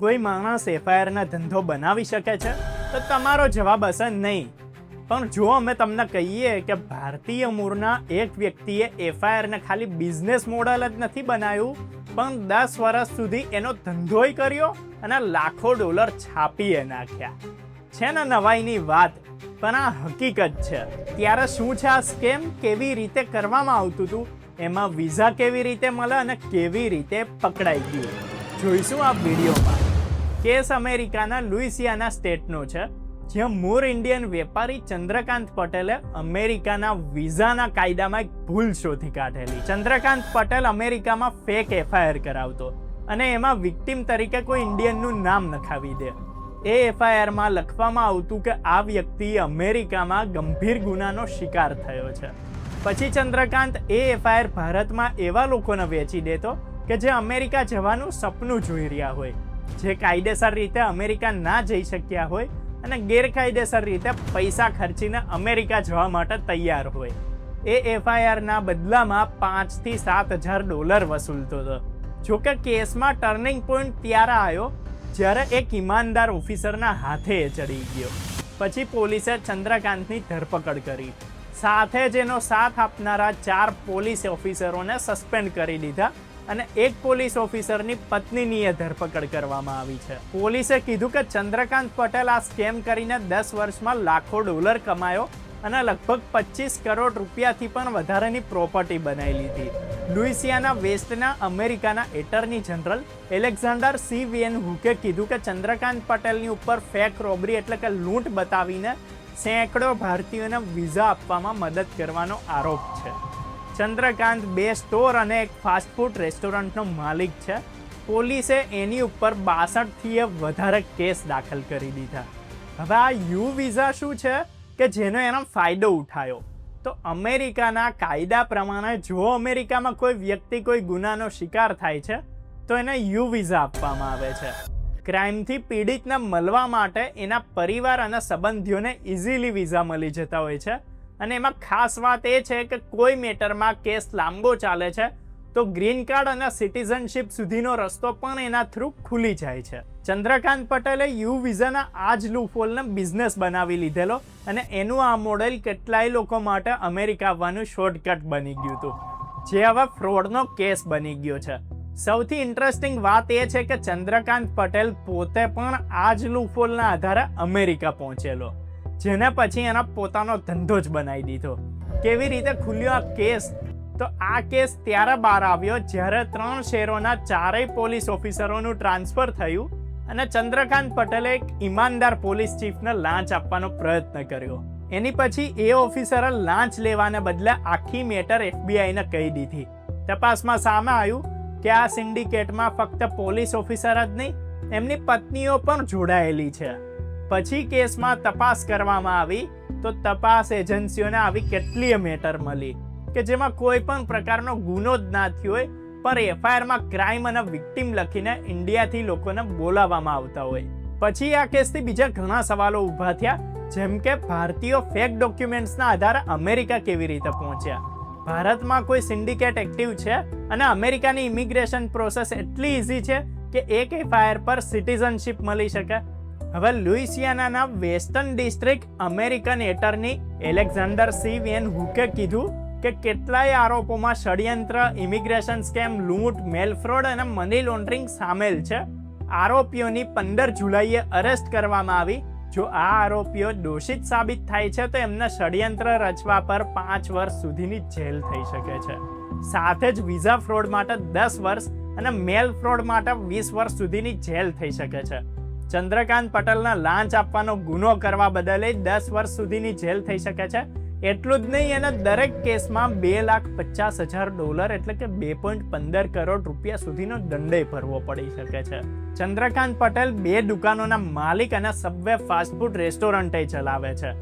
કોઈ માણસ એફઆઈઆરના ધંધો બનાવી શકે છે? તો તમારો જવાબ હશે નહીં. પણ જો અમે તમને કહીએ કે ભારતીય મૂળના એક વ્યક્તિએ એફઆઈઆરને ખાલી બિઝનેસ મોડલ જ નથી બનાવ્યું, પણ દસ વર્ષ સુધી એનો ધંધોય કર્યો અને લાખો ડોલર છાપીએ નાખ્યા. છે ને નવાઈની વાત, પણ આ હકીકત છે. ત્યારે શું છે આ સ્કેમ? કેવી રીતે કરવામાં આવતું હતું? એમાં વિઝા કેવી રીતે મળે અને કેવી રીતે પકડાઈ ગયું જોઈશું આ વિડીયોમાં. કેસ અમેરિકાના લુઇસિયાના સ્ટેટનો છે, જ્યાં મૂળ ઇન્ડિયન વેપારી ચંદ્રકાંત પટેલે અમેરિકાના વિઝાના કાયદામાં એક ભૂલ શોધી કાઢેલી. ચંદ્રકાંત પટેલ અમેરિકામાં ફેક એફઆઈઆર કરાવતો અને એમાં વિક્ટિમ તરીકે કોઈ ઇન્ડિયનનું નામ નખાવી દે. એ એફઆઈઆરમાં લખવામાં આવતું કે આ વ્યક્તિ અમેરિકામાં ગંભીર ગુનાનો શિકાર થયો છે. પછી ચંદ્રકાંત એ એફઆઈઆર ભારતમાં એવા લોકોને વેચી દેતો કે જે અમેરિકા જવાનું સપનું જોઈ રહ્યા હોય. જે કાયદેસર રીતે અમેરિકા ના જઈ શક્યા હોય અને ગેરકાયદેસર રીતે પૈસા ખર્ચીને અમેરિકા જવા માટે તૈયાર હોય. એ એફઆઈઆરના બદલામાં પાંચથી સાત હજાર ડોલર વસૂલતો હતો. જોકે કેસમાં ટર્નિંગ પોઈન્ટ ત્યારે આવ્યો જ્યારે એક ઈમાનદાર ઓફિસરના હાથે ચડી ગયો. પછી પોલીસે ચંદ્રકાંતની ધરપકડ કરી. સાથે જ એનો સાથ આપનારા ચાર પોલીસ ઓફિસરોને સસ્પેન્ડ કરી દીધા અને એક પોલીસ ઓફિસરની પત્નીનીએ ધરપકડ કરવામાં આવી છે. પોલીસે કીધું કે ચંદ્રકાંત પટેલ આ સ્કેમ કરીને દસ વર્ષમાં લાખો ડોલર કમાયો અને લગભગ પચીસ કરોડ રૂપિયાથી પણ વધારેની પ્રોપર્ટી બનાવી લીધી. લુઇસિયાના વેસ્ટના અમેરિકાના attorney general Alexander C VN હુકે કીધું કે ચંદ્રકાંત પટેલની ઉપર ફેક રોબરી એટલે કે લૂંટ બતાવીને સેંકડો ભારતીયોને વિઝા આપવામાં મદદ કરવાનો આરોપ છે. ચંદ્રકાંત બે સ્ટોર અને એક ફાસ્ટફૂડ રેસ્ટોરન્ટનો માલિક છે. પોલીસે એની ઉપર બાસઠથી વધારે કેસ દાખલ કરી દીધા. હવે આ યુ વિઝા શું છે કે જેનો એનો ફાયદો ઉઠાયો? તો અમેરિકાના કાયદા પ્રમાણે જો અમેરિકામાં કોઈ વ્યક્તિ કોઈ ગુનાનો શિકાર થાય છે, તો એને યુ વિઝા આપવામાં આવે છે. ક્રાઇમથી પીડિતને મળવા માટે એના પરિવાર અને સંબંધીઓને ઇઝીલી વિઝા મળી જતા હોય છે. અને એમાં ખાસ વાત એ છે કે કોઈ મેટરમાં કેસ લાંબો ચાલે છે, તો ગ્રીન કાર્ડ અને સિટીઝનશીપ સુધીનો રસ્તો પણ એના થ્રુ ખુલી જાય છે. ચંદ્રકાંત પટેલે યુ વિઝાના આ જ લૂફોલને બિઝનેસ બનાવી લીધેલો અને એનું આ મોડેલ કેટલાય લોકો માટે અમેરિકા આવવાનું શોર્ટકટ બની ગયું હતું. જે હવે ફ્રોડનો કેસ બની ગયો છે. સૌથી ઇન્ટરેસ્ટિંગ વાત એ છે કે ચંદ્રકાંત પટેલ પોતે પણ આ જ લૂફોલના આધારે અમેરિકા પહોંચેલો. જેને પછી એના પોતાનો ધંધો જ બનાવી દીધો. કેવી રીતે ખુલ્યો આ કેસ? તો આ કેસ ત્યારે બહાર આવ્યો જ્યારે ત્રણ શહેરોના ચારેય પોલીસ ઓફિસરોનું ટ્રાન્સફર થયું અને ચંદ્રકાંત પટેલે એક ઈમાનદાર પોલીસ ચીફને લાંચ આપવાનો પ્રયત્ન કર્યો. એની પછી એ ઓફિસરે લાંચ લેવાને બદલે આખી મેટર એફબીઆઈને કહી દીધી. તપાસમાં સામે આવ્યું કે આ સિન્ડિકેટમાં ફક્ત પોલીસ ઓફિસર જ નહીં, એમની પત્નીઓ પણ જોડાયેલી છે. પછી કેસમાં તપાસ કરવામાં આવી, તો તપાસ એજન્સીઓને આવી કેટલીય મેટર મળી? કે જેમાં કોઈ પણ પ્રકારનો ગુનો જ ના થયો હોય, પણ એફઆઈઆરમાં ક્રાઇમ અને વિક્ટિમ લખીને ઇન્ડિયાથી લોકોને બોલાવવામાં આવતા હોય. પછી આ કેસથી બીજા ઘણા સવાલો ઊભા થયા, જેમ કે ભારતીયો ફેક ડોક્યુમેન્ટ્સના આધારે અમેરિકા કેવી રીતે પહોંચ્યા? ભારતમાં કોઈ સિન્ડિકેટ એક્ટિવ છે? અને અમેરિકાની ઇમિગ્રેશન પ્રોસેસ એટલી ઇઝી છે કે એક એફઆઈઆર પર સિટીઝનશિપ મળી શકે? હવે લુઇસિયાનાના western district American attorney Alexander C Van હુકે કીધું કે કેટલાય આરોપોમાં ષડયંત્ર, ઇમિગ્રેશન સ્કેમ, લૂંટ મેલ ફ્રોડ અને મની લોન્ડરિંગ સામેલ છે. આરોપીઓની પંદર જુલાઈએ અરેસ્ટ કરવામાં આવી. જો આ આરોપીઓ દોષિત સાબિત થાય છે, તો એમને ષડયંત્ર રચવા પર પાંચ વર્ષ સુધીની જેલ થઈ શકે છે. સાથે જ વિઝા ફ્રોડ માટે દસ વર્ષ અને મેલ ફ્રોડ માટે વીસ વર્ષ સુધીની જેલ થઈ શકે છે. ચંદ્રકાંત પટેલના લાંચ આપવાનો ગુનો કરવા બદલે દસ વર્ષ સુધીની જેલ થઈ શકે છે. એટલું જ નહીં, એના દરેક કેસમાં બે લાખ પચાસ હજાર ડોલર એટલે કે બે પોઈન્ટ પંદર કરોડ રૂપિયા સુધીનો દંડે ભરવો પડી શકે છે. ચંદ્રકાંત પટેલ બે દુકાનોના માલિક અને સબવે ફાસ્ટફૂડ રેસ્ટોરન્ટે ચલાવે છે.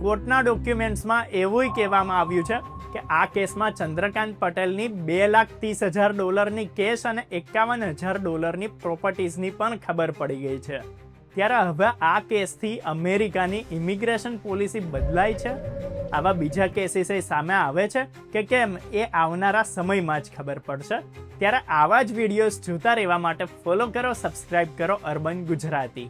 કોર્ટના ડોક્યુમેન્ટ્સમાં એવું કહેવામાં આવ્યું છે કે આ કેસમાં ચંદ્રકાંત પટેલની બે લાખ ત્રીસ હજાર ડોલરની કેશ અને એકાવન હજાર ડોલરની પ્રોપર્ટીઝની પણ ખબર પડી ગઈ છે. ત્યારે હવે આ કેસથી અમેરિકાની ઇમિગ્રેશન પોલિસી બદલાય છે? આવા બીજા કેસીસ સામે આવે છે કે કેમ એ આવનારા સમયમાં જ ખબર પડશે? ત્યારે આવા જ વિડીયોઝ જોતા રહેવા માટે ફોલો કરો સબસ્ક્રાઇબ કરો અર્બન ગુજરાતી.